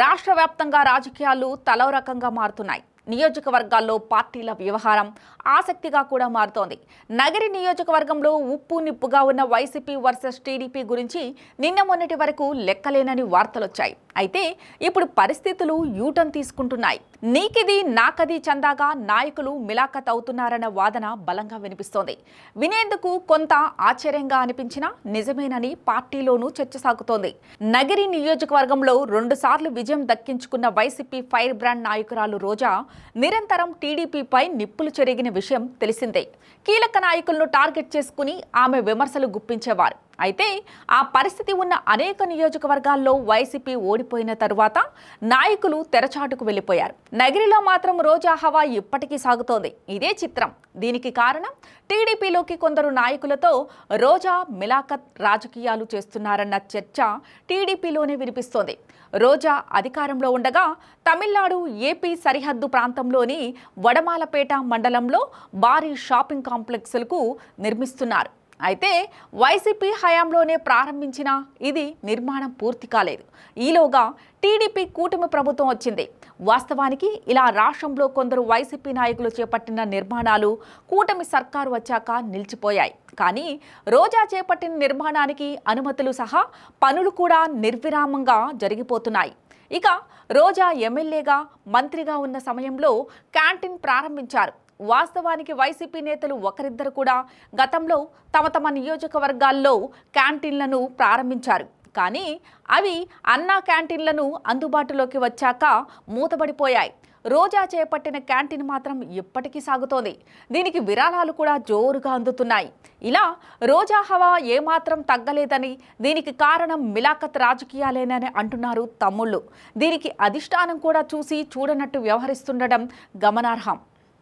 రాష్ట్ర వ్యాప్తంగా రాజకీయాలు తలో రకంగా మారుతున్నాయి. నియోజకవర్గాల్లో పార్టీల వ్యవహారం ఆసక్తిగా కూడా మారుతోంది. నగరి నియోజకవర్గంలో ఉప్పు నిప్పుగా ఉన్న వైసీపీ వర్సెస్ టీడీపీ గురించి నిన్న మొన్నటి వరకు లెక్కలేనని వార్తలొచ్చాయి. అయితే ఇప్పుడు పరిస్థితులు యూటర్న్ తీసుకుంటున్నాయి. నీకిది నాకది చందాగా నాయకులు మిలాఖత్ అవుతున్నారన్న వాదన బలంగా వినిపిస్తోంది. వినేందుకు కొంత ఆశ్చర్యంగా అనిపించినా నిజమేనని పార్టీలోనూ చర్చ సాగుతోంది. నగరి నియోజకవర్గంలో రెండుసార్లు విజయం దక్కించుకున్న వైసీపీ ఫైర్ బ్రాండ్ నాయకురాలు రోజా నిరంతరం టీడీపీపై నిప్పులు చెరిగిన విషయం తెలిసిందే. కీలక నాయకులను టార్గెట్ చేసుకుని ఆమె విమర్శలు గుప్పించేవారు. అయితే ఆ పరిస్థితి ఉన్న అనేక నియోజకవర్గాల్లో వైసీపీ ఓడిపోయిన తరువాత నాయకులు తెరచాటుకు వెళ్ళిపోయారు. నగిరిలో మాత్రం రోజా హవా ఇప్పటికీ సాగుతోంది. ఇదే చిత్రం. దీనికి కారణం టీడీపీలోకి కొందరు నాయకులతో రోజా మిలాఖత్ రాజకీయాలు చేస్తున్నారన్న చర్చ టీడీపీలోనే వినిపిస్తోంది. రోజా అధికారంలో ఉండగా తమిళనాడు ఏపీ సరిహద్దు ప్రాంతంలోని వడమాలపేట మండలంలో భారీ షాపింగ్ కాంప్లెక్స్లకు నిర్మిస్తున్నారు. అయితే వైసీపీ హయాంలోనే ప్రారంభించిన ఇది నిర్మాణం పూర్తి కాలేదు. ఈలోగా టీడీపీ కూటమి ప్రభుత్వం వచ్చింది. వాస్తవానికి ఇలా రాష్ట్రంలో కొందరు వైసీపీ నాయకులు చేపట్టిన నిర్మాణాలు కూటమి సర్కారు వచ్చాక నిలిచిపోయాయి. కానీ రోజా చేపట్టిన నిర్మాణానికి అనుమతులు సహా పనులు కూడా నిర్విరామంగా జరిగిపోతున్నాయి. ఇక రోజా ఎమ్మెల్యేగా మంత్రిగా ఉన్న సమయంలో క్యాంటీన్ ప్రారంభించారు. వాస్తవానికి వైసీపీ నేతలు ఒకరిద్దరు కూడా గతంలో తమ తమ నియోజకవర్గాల్లో క్యాంటీన్లను ప్రారంభించారు. కానీ అవి అన్నా క్యాంటీన్లను అందుబాటులోకి వచ్చాక మూతబడిపోయాయి. రోజా చేపట్టిన క్యాంటీన్ మాత్రం ఇప్పటికీ సాగుతోంది. దీనికి విరాళాలు కూడా జోరుగా అందుతున్నాయి. ఇలా రోజా హవా ఏమాత్రం తగ్గలేదని దీనికి కారణం మిలాఖత్ రాజకీయాలేనని అంటున్నారు తమ్ముళ్ళు. దీనికి అధిష్టానం కూడా చూసి చూడనట్టు వ్యవహరిస్తుండడం గమనార్హం.